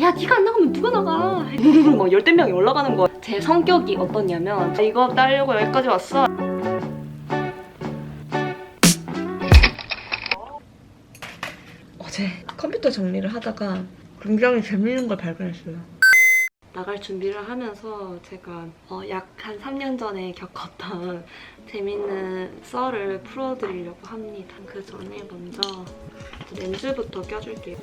야 네가 안 나가면 누가 나가 막 열댓 명이 올라가는 거야 제 성격이 어떻냐면 이거 따려고 여기까지 왔어 어제 컴퓨터 정리를 하다가 굉장히 재밌는 걸 발견했어요 나갈 준비를 하면서 제가 어, 약한 3년 전에 겪었던 재밌는 썰을 풀어드리려고 합니다. 그 전에 먼저 렌즈부터 껴줄게요.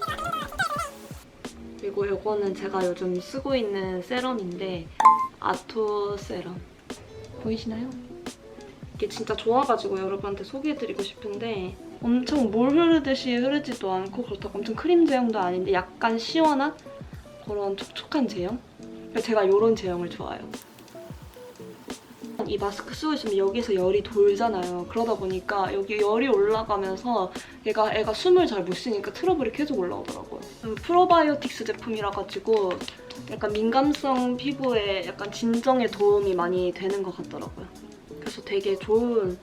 그리고 이거는 제가 요즘 쓰고 있는 세럼인데 아토 세럼 보이시나요? 이게 진짜 좋아가지고 여러분한테 소개해드리고 싶은데 엄청 물 흐르듯이 흐르지도 않고 그렇다고 엄청 크림 제형도 아닌데 약간 시원한 그런 촉촉한 제형? 제가 이런 제형을 좋아해요. 이 마스크 쓰고 있으면 여기서 열이 돌잖아요. 그러다 보니까 여기 열이 올라가면서 얘가 애가 숨을 잘 못 쉬니까 트러블이 계속 올라오더라고요. 음, 프로바이오틱스 제품이라 가지고 약간 민감성 피부에 약간 진정에 도움이 많이 되는 것 같더라고요. 그래서 되게 좋은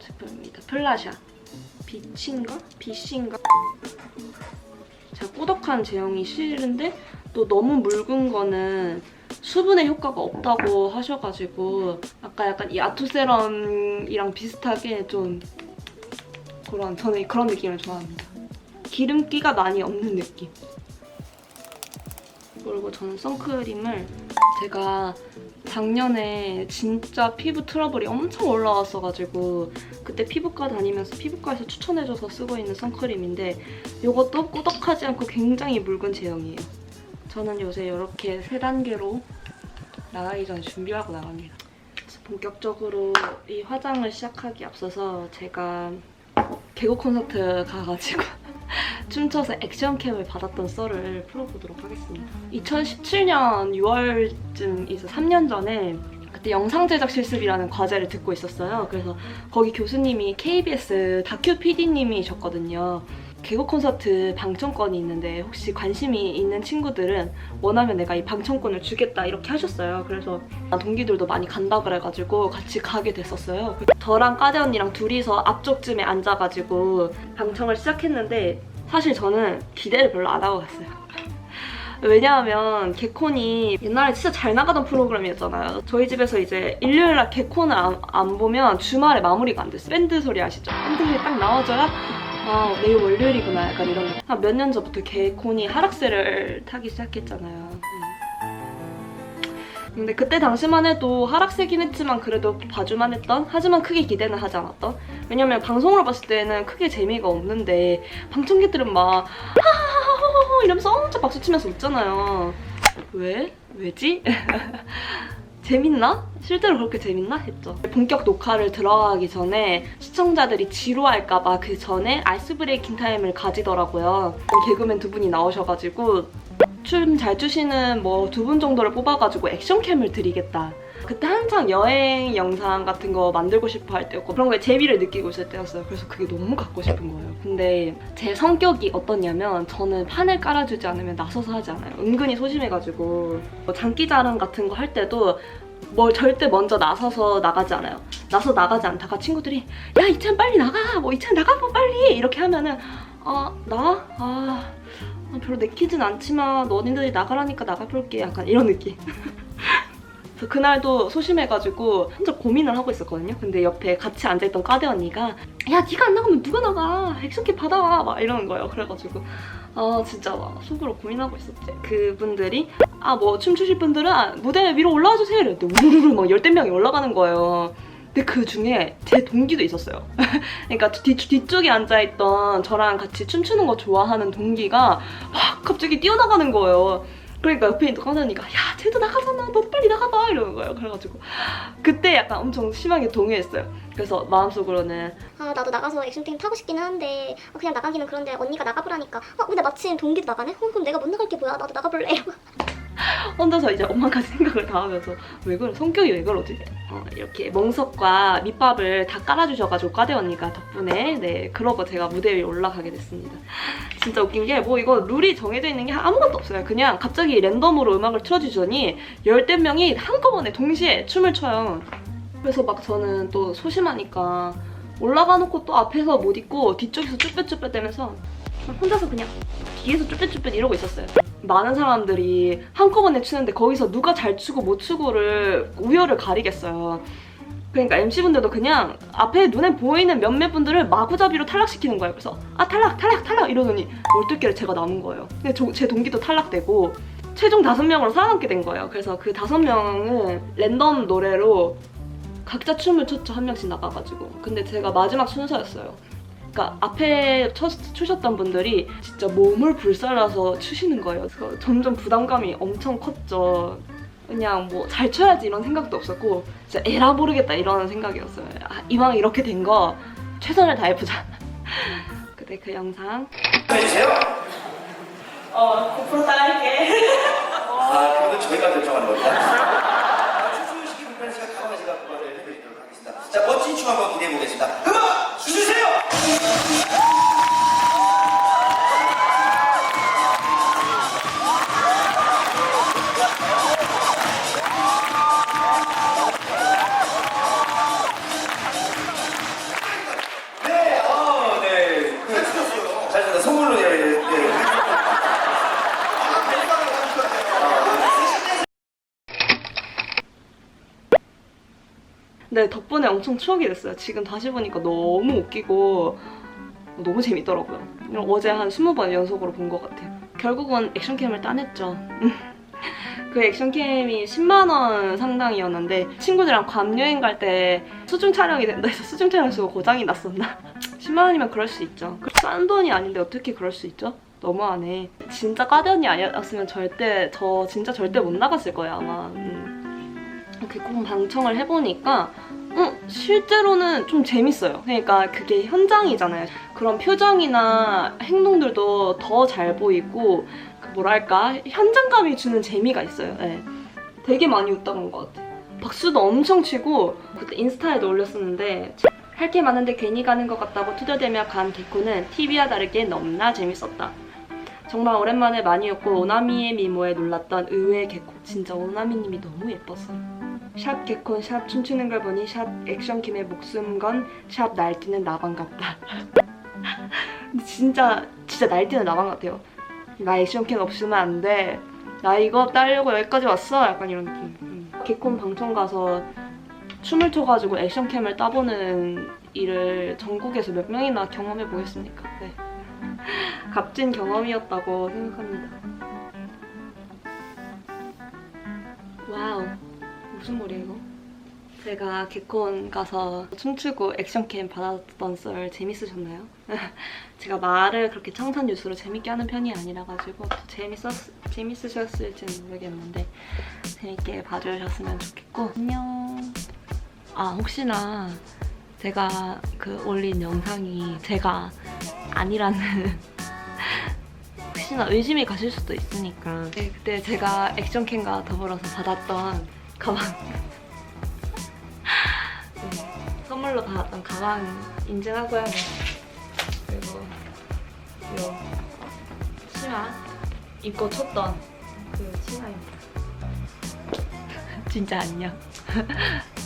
제품입니다. 플라샤. 빛인가? 빛인가? 제가 꾸덕한 제형이 싫은데 또 너무 묽은 거는 수분의 효과가 없다고 하셔가지고 아까 약간 이 아토세럼이랑 비슷하게 좀 그런 저는 그런 느낌을 좋아합니다. 기름기가 많이 없는 느낌. 그리고 저는 선크림을 제가 작년에 진짜 피부 트러블이 엄청 올라왔어가지고 그때 피부과 다니면서 피부과에서 추천해줘서 쓰고 있는 선크림인데 이것도 꾸덕하지 않고 굉장히 묽은 제형이에요. 저는 요새 이렇게 세 단계로 나가기 전에 준비하고 나갑니다. 본격적으로 이 화장을 시작하기 앞서서 제가 개그 콘서트 가가지고 춤춰서 액션캠을 받았던 썰을 풀어보도록 하겠습니다. 2017년 6월쯤 이제 3년 전에 그때 영상 제작 실습이라는 과제를 듣고 있었어요. 그래서 거기 교수님이 KBS 다큐 PD님이셨거든요. 개그 콘서트 방청권이 있는데 혹시 관심이 있는 친구들은 원하면 내가 이 방청권을 주겠다 이렇게 하셨어요. 그래서 동기들도 많이 간다 그래가지고 같이 가게 됐었어요. 저랑 까대 언니랑 둘이서 앞쪽쯤에 앉아가지고 방청을 시작했는데 사실 저는 기대를 별로 안 하고 갔어요. 왜냐하면 개콘이 옛날에 진짜 잘 나가던 프로그램이었잖아요. 저희 집에서 이제 일요일 날 개콘을 안, 안 보면 주말에 마무리가 안 됐어요. 밴드 소리 아시죠? 밴드 소리 딱 나와줘야 아 내일 월요일이구나 약간 이런 거. 한몇 년 전부터 개콘이 하락세를 타기 시작했잖아요. 음. 근데 그때 당시만 해도 하락세긴 했지만 그래도 봐줄만 했던 하지만 크게 기대는 하지 않았던 왜냐면 방송으로 봤을 때는 크게 재미가 없는데 방청객들은 막 이러면서 엄청 박수치면서 웃잖아요 왜? 왜지? 재밌나? 실제로 그렇게 재밌나? 했죠. 본격 녹화를 들어가기 전에 시청자들이 지루할까봐 그 전에 아이스 브레이킹 타임을 가지더라고요. 개그맨 두 분이 나오셔가지고 춤 잘 추시는 뭐 두 분 정도를 뽑아가지고 액션캠을 드리겠다. 그때 한창 여행 영상 같은 거 만들고 싶어 할 때였고 그런 거에 재미를 느끼고 있을 때였어요. 그래서 그게 너무 갖고 싶은 거예요. 근데 제 성격이 어떻냐면 저는 판을 깔아주지 않으면 나서서 하지 않아요. 은근히 소심해가지고 뭐 장기 자랑 같은 거 할 때도 뭘 절대 먼저 나서서 나가지 않아요. 나서 나가지 않다가 친구들이 야 이찬 빨리 나가 뭐 이찬 나가봐 빨리 이렇게 하면은 아 나? 아 아, 별로 내키진 않지만 너네들이 나가라니까 나가볼게 약간 이런 느낌 그래서 그날도 소심해가지고 혼자 고민을 하고 있었거든요. 근데 옆에 같이 앉아있던 까대 언니가 야 네가 안 나가면 누가 나가? 액션캡 받아와. 막 이러는 거예요. 그래가지고 아 진짜 막 속으로 고민하고 있었지. 그분들이 아 뭐 춤추실 분들은 무대 위로 올라와 주세요. 이랬는데 우르르 막 열댓 명이 올라가는 거예요. 근데 그 중에 제 동기도 있었어요. 그러니까 뒤, 뒤쪽에 앉아있던 저랑 같이 춤추는 거 좋아하는 동기가 확 갑자기 뛰어나가는 거예요. 그러니까 옆에 있는 까다니까 야 쟤도 나가잖아 너도 빨리 나가봐 이러는 거예요. 그래가지고 그때 약간 엄청 심하게 동요했어요. 그래서 마음속으로는 아 나도 나가서 액션팀 타고 싶기는 한데 아, 그냥 나가기는 그런데 언니가 나가보라니까 아 근데 마침 동기도 나가네? 어, 그럼 내가 못 나갈 게 뭐야 나도 나가볼래 혼자서 이제 엄마까지 생각을 다 하면서 왜 그래 성격이 왜 그러지? 어, 이렇게 멍석과 밑밥을 다 깔아주셔가지고 과대 언니가 덕분에 네 그러고 제가 무대 위에 올라가게 됐습니다. 진짜 웃긴 게 뭐 이거 룰이 정해져 있는 게 아무것도 없어요. 그냥 갑자기 랜덤으로 음악을 틀어주더니 열댓 명이 한꺼번에 동시에 춤을 춰요. 그래서 막 저는 또 소심하니까 올라가 놓고 또 앞에서 못 있고 뒤쪽에서 쭈뼛쭈뼛 대면서 혼자서 그냥 뒤에서 쭈뼛쭈뼛 이러고 있었어요. 많은 사람들이 한꺼번에 추는데 거기서 누가 잘 추고 못 추고를 우열을 가리겠어요. 그러니까 MC분들도 그냥 앞에 눈에 보이는 몇몇 분들을 마구잡이로 탈락시키는 거예요. 그래서 아 탈락 탈락 탈락 이러더니 열둘 제가 남은 거예요. 근데 저- 제 동기도 탈락되고 최종 다섯 명으로 살아남게 된 거예요. 그래서 그 다섯 명은 랜덤 노래로 각자 춤을 췄죠 한 명씩 나가가지고. 근데 제가 마지막 순서였어요. 그러니까 앞에 쳐, 추셨던 분들이 진짜 몸을 불살라서 추시는 거예요. 그래서 점점 부담감이 엄청 컸죠. 그냥 뭐 잘 쳐야지 이런 생각도 없었고 진짜 에라 모르겠다 이런 생각이었어요. 아, 이왕 이렇게 된 거 최선을 다해보자. 그때 그 영상 해주세요. 어 고프로 따라할게. 아, 그거는 저희가 결정하는 겁니다. 춤추는 시기 불편해서 가만히 제가 그거를 해드리도록 하겠습니다. 자, 멋진 춤 한번 기대해 보겠습니다. 음악 주세요! 네 덕분에 엄청 추억이 됐어요. 지금 다시 보니까 너무 웃기고 너무 재밌더라고요. 어제 한 20번 연속으로 본 것 같아요. 결국은 액션캠을 따냈죠. 그 액션캠이 10만 원 상당이었는데 친구들이랑 괌 여행 갈 때 수중 촬영이 된다 해서 수중 촬영 쓰고 고장이 났었나? 10만 원이면 그럴 수 있죠. 싼 돈이 아닌데 어떻게 그럴 수 있죠? 너무하네. 진짜 까대언니 아니었으면 절대 저 진짜 절대 못 나갔을 거예요 아마. 음. 이렇게 꼭 방청을 해보니까 음, 실제로는 좀 재밌어요. 그러니까 그게 현장이잖아요. 그런 표정이나 행동들도 더 잘 보이고 그 뭐랄까 현장감이 주는 재미가 있어요. 네. 되게 많이 웃다 간 것 같아요. 박수도 엄청 치고 그때 인스타에도 올렸었는데 할 게 많은데 괜히 가는 것 같다고 투덜대며 간 개코는 TV와 다르게 너무나 재밌었다. 정말 오랜만에 많이 웃고 오나미의 미모에 놀랐던 의외의 개코. 진짜 오나미님이 너무 예뻤어요. 샵 개콘 샵 춤추는 걸 보니 샵 액션킴의 목숨 건샵 날뛰는 나방 같다. 진짜 진짜 날뛰는 나방 같아요. 나 액션 캠 없으면 안 돼. 나 이거 따려고 여기까지 왔어. 약간 이런 느낌. 음. 개콘 방청 가서 춤을 춰가지고 액션 캠을 따보는 일을 전국에서 몇 명이나 경험해 보겠습니까? 네. 값진 경험이었다고 생각합니다. 무슨 말이야 이거? 제가 개콘 가서 춤추고 액션캠 받았던 썰 재밌으셨나요? 제가 말을 그렇게 청산 뉴스로 재밌게 하는 편이 아니라 가지고 재밌었 재밌으셨을지는 모르겠는데 재밌게 봐주셨으면 좋겠고 안녕. 아 혹시나 제가 그 올린 영상이 제가 아니라는 혹시나 의심이 가실 수도 있으니까 네, 그때 제가 액션캠과 더불어서 받았던 가방. 네, 선물로 받았던 가방 인증하고요 그리고 요 치마 입고 쳤던 그 치마입니다. 진짜 안녕